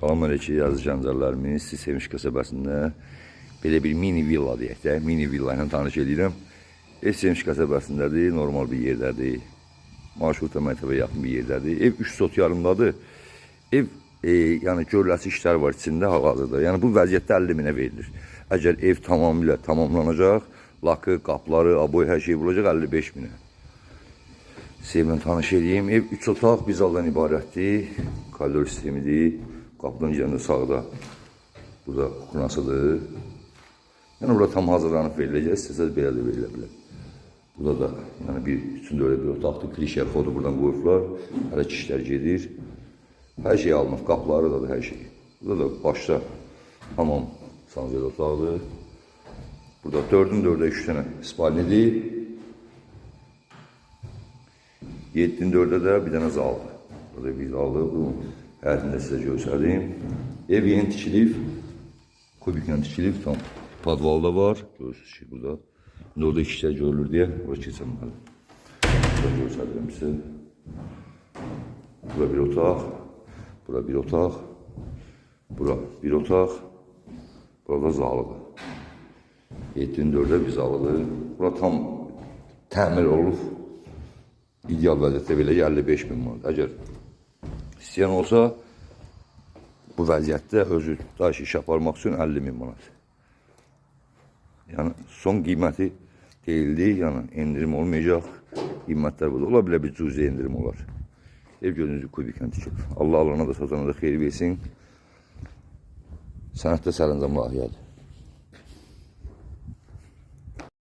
Salam aleyküm yazı cancarlarımız. Siz Sevinç qəsəbəsində belə bir mini villa deyək də, mini villa ilə tanış edirəm. Ev Sevinç qəsəbəsindədir, normal bir yerdədir. Marşruta məktəbə yaxın bir yerdədir. Ev 3 sot yarımdadır. Ev e, yəni görüləsi işlər var içində hal-hazırda. Yəni bu vəziyyətdə 50 minə verilir. Əgər ev tamamilə tamamlanacaq, lakı, qapları, aboy hər şey bulacaq 55 minə. Sevimlə tanış edeyim. Ev 3 otaq, bir zaldan ibarətdir. Koridor sistemidir. Qapının yanında sağda burada kuknasıdır. Yəni burada tam hazırlanıb veriləcək. İstəsəz belə də verilə bilər. Burada da yəni bir üçündə öyle bir otaqdır. Klişe kodu buradan qoyublar. Hələ ki işlər gedir. Hər şey alınıb, qapıları da, da hər şey. Burada da başda hamam sanzeli otaqdır. Burada dördün dördə üç dənə spalnidir. Yedinin dördə də bir dənə zaldır. Burada bir zaldır. Bu həyətində sizə göstərdim. Ev yeni tikilib. Kubiklə tikilib. Tam podvalda var. Görürsünüz ki burada. İndi orada işlər görülür deyə bura keçəm mən. Burada göstərirəm sizə. Bura bir otaq. Bura bir otaq. Bura bir otaq. Burada zalıdır. 7-nin 4-ə bir zalıdır. Bura tam təmir olub. İdeal vəziyyətdə belə 55 min manat. Əgər istəyən olsa bu vəziyyətdə özü daş iş aparmaq üçün 50 min manat. Yəni son qiyməti deyildi, yəni endirim olmayacaq. Qiymətlər burada. Ola bilər bir cüzi endirim olar. Ev gözünüzü kubikən tikib. Allah alana da satana da xeyir versin. Sənətdə sərəncam lahiyyədir.